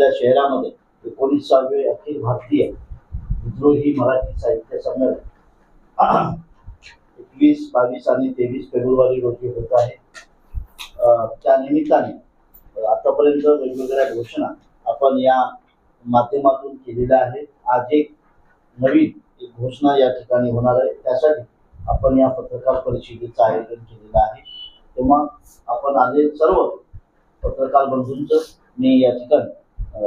आपल्या शहरामध्ये एकोणीसावे अखिल भारतीय विद्रोही मराठी साहित्य संमेलन. एकवीस बावीस आणि तेवीस फेब्रुवारी रोजी होत आहे. त्या निमित्ताने आतापर्यंत वेगवेगळ्या घोषणा आपण या माध्यमातून केलेल्या आहेत. आज एक नवीन एक घोषणा या ठिकाणी होणार आहे. त्यासाठी आपण या पत्रकार परिषदेचं आयोजन केलेलं आहे. तेव्हा आपण आले सर्व पत्रकार बंधूंचं मी या ठिकाणी अ,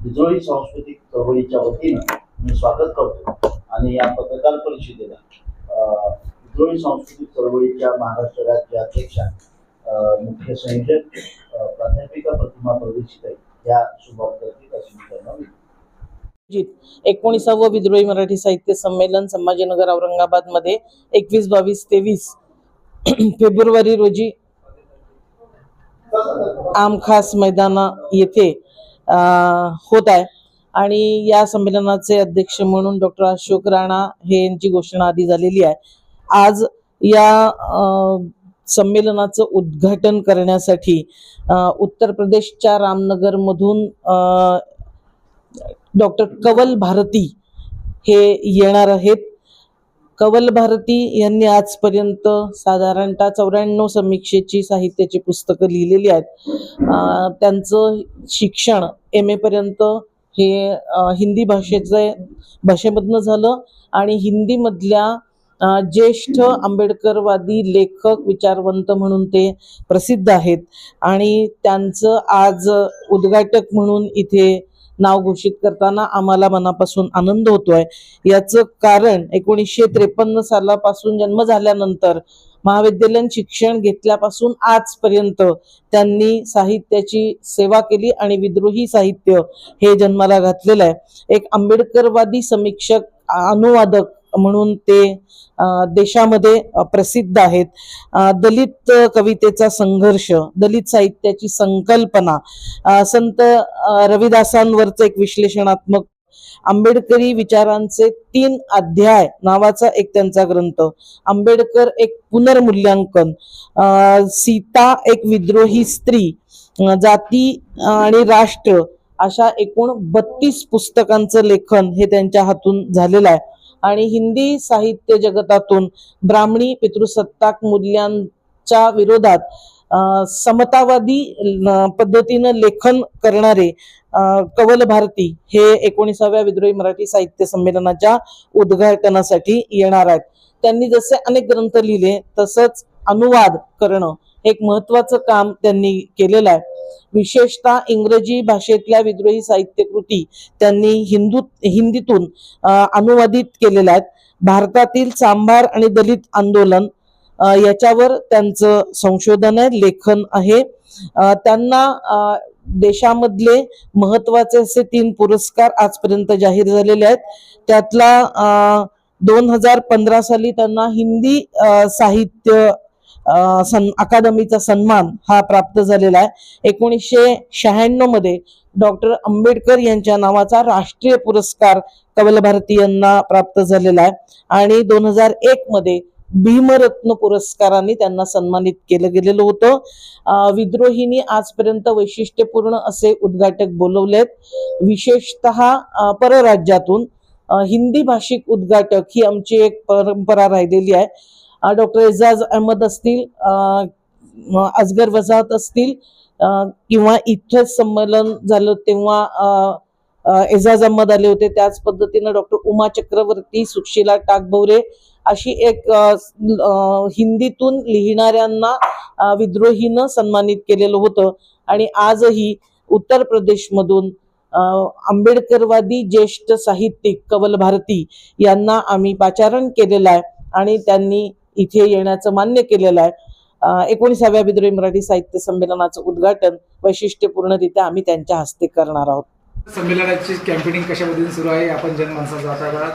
विद्रोही सांस्कृतिक चळवळीच्या वतीनं मी स्वागत करतो आणि या पत्रकार परिषदेला विद्रोही सांस्कृतिक चळवळीच्या महाराष्ट्र राज्य अध्यक्षा मुख्य संयोजक प्राध्यापिका प्रतिमा परदेशीताई या शुभात करतील अशी एकोणीसावं विद्रोही मराठी साहित्य संमेलन संभाजीनगर औरंगाबादमध्ये एकवीस बावीस तेवीस फेब्रुवारी रोजी आमखास मैदाना येथे होत आहे. आणि या संमेलनाचे अध्यक्ष म्हणून डॉक्टर अशोक राणा हे यांची घोषणा आधी झालेली आहे. आज या संमेलनाचं उद्घाटन करण्यासाठी उत्तर प्रदेशच्या रामनगरमधून डॉक्टर कवल भारती हे येणार आहेत. कवल भारती यांनी आजपर्यंत साधारणतः चौऱ्याण्णव समीक्षेची साहित्याची पुस्तकं लिहिलेली आहेत. त्यांचं शिक्षण एम एपर्यंत हे हिंदी भाषेचे भाषेमधनं झालं आणि हिंदीमधल्या ज्येष्ठ आंबेडकरवादी लेखक विचारवंत म्हणून ते प्रसिद्ध आहेत. आणि त्यांचं आज उद्घाटक म्हणून इथे नाव घोषित करताना आम्हाला मनापासून आनंद होतोय. याचं कारण एकोणीसशे त्रेपन्न सालापासून जन्म झाल्यानंतर महाविद्यालयीन शिक्षण घेतल्यापासून आजपर्यंत त्यांनी साहित्याची सेवा केली आणि विद्रोही साहित्य हे जन्माला घातलेलं आहे. एक आंबेडकरवादी समीक्षक अनुवादक म्हणून ते देशामध्ये प्रसिद्ध आहेत. दलित कवितेचा संघर्ष दलित साहित्याची संकल्पना संत रविदासांवरचं एक विश्लेषणात्मक आंबेडकरी विचारांचे तीन अध्याय नावाचा एक त्यांचा ग्रंथ. आंबेडकर एक पुनर्मूल्यांकन सीता एक विद्रोही स्त्री जाती आणि राष्ट्र अशा एकूण बत्तीस पुस्तकांचं लेखन हे त्यांच्या हातून झालेलं आहे. आणि हिंदी साहित्य जगतातून ब्राह्मणी पितृसत्ताक मूल्यांच्या विरोधात समतावादी पद्धतीनं लेखन करणारे कवल भारती हे एकोणीसाव्या विद्रोही मराठी साहित्य संमेलनाच्या उद्घाटनासाठी येणार आहेत. त्यांनी जसे अनेक ग्रंथ लिहिले तसंच अनुवाद करणं एक महत्वाचं काम त्यांनी केलेलं आहे. विशेषतः इंग्रजी भाषेतल्या विद्रोही साहित्य कृती त्यांनी हिंदू हिंदीतून अनुवादित केलेल्या आहेत. भारतातील सांभार आणि दलित आंदोलन याच्यावर त्यांचं संशोधन आहे लेखन आहे. त्यांना देशामधले महत्त्वाचे असे तीन पुरस्कार आजपर्यंत जाहीर झालेले आहेत. त्यातला दोन हजार पंधरा साली त्यांना हिंदी साहित्य सन अकादमीचा सन्मान हा प्राप्त झालेला आहे. एकोणीसशे शहाण्णवमध्ये डॉक्टर आंबेडकर यांच्या नावाचा राष्ट्रीय पुरस्कार कवल भारती यांना प्राप्त झालेला आहे. आणि दोन हजार एक मध्ये भीमरत्न पुरस्काराने त्यांना सन्मानित केलं गेलेलं होतं. विद्रोहीनी आजपर्यंत वैशिष्ट्यपूर्ण असे उद्घाटक बोलवलेत. विशेषतः परराज्यातून हिंदी भाषिक उद्घाटक ही आमची एक परंपरा राहिलेली आहे. डॉक्टर एजाज अहमद असतील अजगर असगर वजाहत असतील किंवा इथंच संमेलन झालं तेव्हा एजाज अहमद आले होते. त्याच पद्धतीनं डॉक्टर उमा चक्रवर्ती सुशीला टाकभवरे अशी एक हिंदीतून लिहिणाऱ्यांना विद्रोहीनं सन्मानित केलेलं होतं. आणि आजही उत्तर प्रदेशमधून आंबेडकरवादी ज्येष्ठ साहित्यिक कवल भारती यांना आम्ही पाचारण केलेलं आहे. आणि त्यांनी इथे येण्याचं मान्य केलेलं आहे. एकोणीसाव्या विद्रोही मराठी साहित्य संमेलनाचं उद्घाटन वैशिष्ट्यपूर्णरित्या आम्ही त्यांच्या हस्ते करणार आहोत. संमेलनाची कॅम्पेनिंग कशा पद्धतीने सुरू आहे? आपण जनमानसाचा आता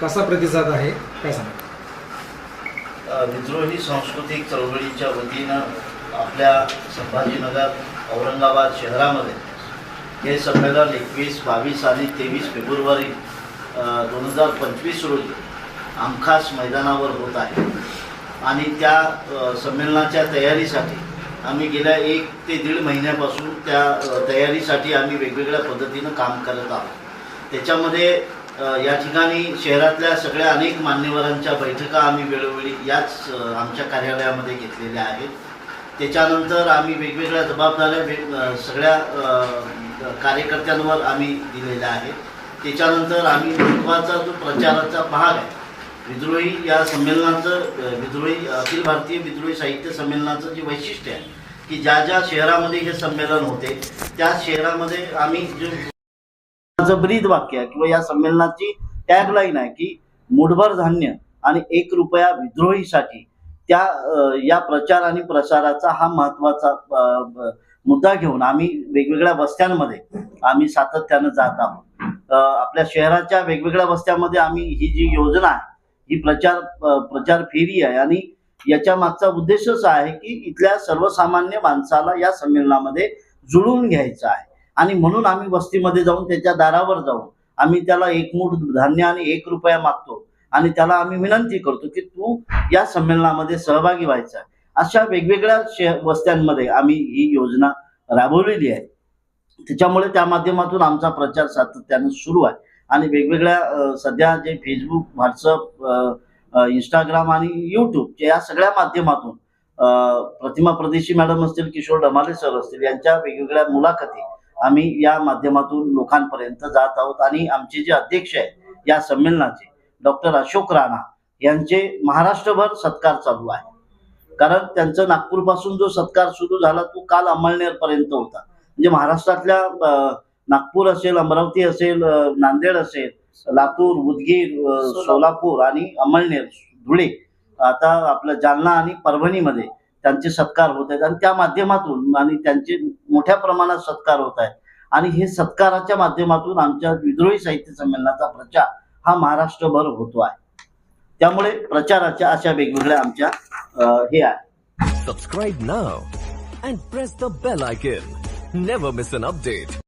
कसा प्रतिसाद आहे? काय सांगा विद्रोही सांस्कृतिक चळवळीच्या वतीनं आपल्या संभाजीनगर औरंगाबाद शहरामध्ये हे संमेलन एकवीस बावीस आणि तेवीस फेब्रुवारी दोन हजार पंचवीस रोजी आमखास मैदानावर होत आहे. आणि त्या संमेलनाच्या तयारीसाठी आम्ही गेल्या एक ते दीड महिन्यापासून त्या तयारीसाठी आम्ही वेगवेगळ्या पद्धतीनं काम करत आहोत. त्याच्यामध्ये या ठिकाणी शहरातल्या सगळ्या अनेक मान्यवरांच्या बैठका आम्ही वेळोवेळी याच आमच्या कार्यालयामध्ये घेतलेल्या आहेत. त्याच्यानंतर आम्ही वेगवेगळ्या जबाबदाऱ्या वेग सगळ्या कार्यकर्त्यांवर आम्ही दिलेल्या आहेत. त्याच्यानंतर आम्ही महत्त्वाचा जो प्रचाराचा भाग आहे विद्रोही या संमेलनाचं विद्रोही अखिल भारतीय विद्रोही साहित्य संमेलनाचं जे वैशिष्ट्य आहे की ज्या ज्या शहरामध्ये हे संमेलन होते त्या शहरामध्ये आम्ही जे ब्रीद वाक्य आहे किंवा या संमेलनाची टॅगलाईन आहे की मुठभर धान्य आणि एक रुपया विद्रोहीसाठी त्या या प्रचार आणि प्रसाराचा हा महत्त्वाचा मुद्दा घेऊन आम्ही वेगवेगळ्या वस्त्यांमध्ये आम्ही सातत्यानं जात आहोत. आपल्या शहराच्या वेगवेगळ्या वस्त्यांमध्ये आम्ही ही जी योजना आहे ही प्रचार प्रचार फेरी आहे. आणि याच्या मागचा उद्देशच आहे की इथल्या सर्वसामान्य माणसाला या संमेलनामध्ये जुळवून घ्यायचं आहे. आणि म्हणून आम्ही वस्तीमध्ये जाऊन त्याच्या दारावर जाऊन आम्ही त्याला एक मूठ धान्य आणि एक रुपया मागतो. आणि त्याला आम्ही विनंती करतो की तू या संमेलनामध्ये सहभागी व्हायचा आहे. अशा वेगवेगळ्या शे वस्त्यांमध्ये आम्ही ही योजना राबवलेली आहे. त्याच्यामुळे त्या माध्यमातून आमचा प्रचार सातत्यानं सुरू आहे. आणि वेगवेगळ्या सध्या जे फेसबुक व्हॉट्सअप इंस्टाग्राम आणि यूट्यूब या सगळ्या माध्यमातून प्रतिमा प्रदेशी मॅडम असतील किशोर डमाले सर असतील यांच्या वेगवेगळ्या मुलाखती आम्ही या माध्यमातून लोकांपर्यंत जात आहोत. आणि आमचे जे अध्यक्ष आहेत या संमेलनाचे डॉक्टर अशोक राणा यांचे महाराष्ट्रभर सत्कार चालू आहे. कारण त्यांचा नागपूरपासून जो सत्कार सुरू झाला तो काल अंमळनेरपर्यंत होता. म्हणजे महाराष्ट्रातल्या नागपूर असेल अमरावती असेल नांदेड असेल लातूर उदगीर सोलापूर. आणि अंमळनेर धुळे आता आपलं जालना आणि परभणीमध्ये त्यांचे सत्कार होत आहेत. आणि त्या माध्यमातून आणि त्यांचे मोठ्या प्रमाणात सत्कार होत आहेत. आणि हे सत्काराच्या माध्यमातून आमच्या विद्रोही साहित्य संमेलनाचा प्रचार हा महाराष्ट्रभर होतो आहे. त्यामुळे प्रचाराच्या अशा वेगवेगळ्या आमच्या हे आहे Subscribe now and press the bell icon. Never miss an update.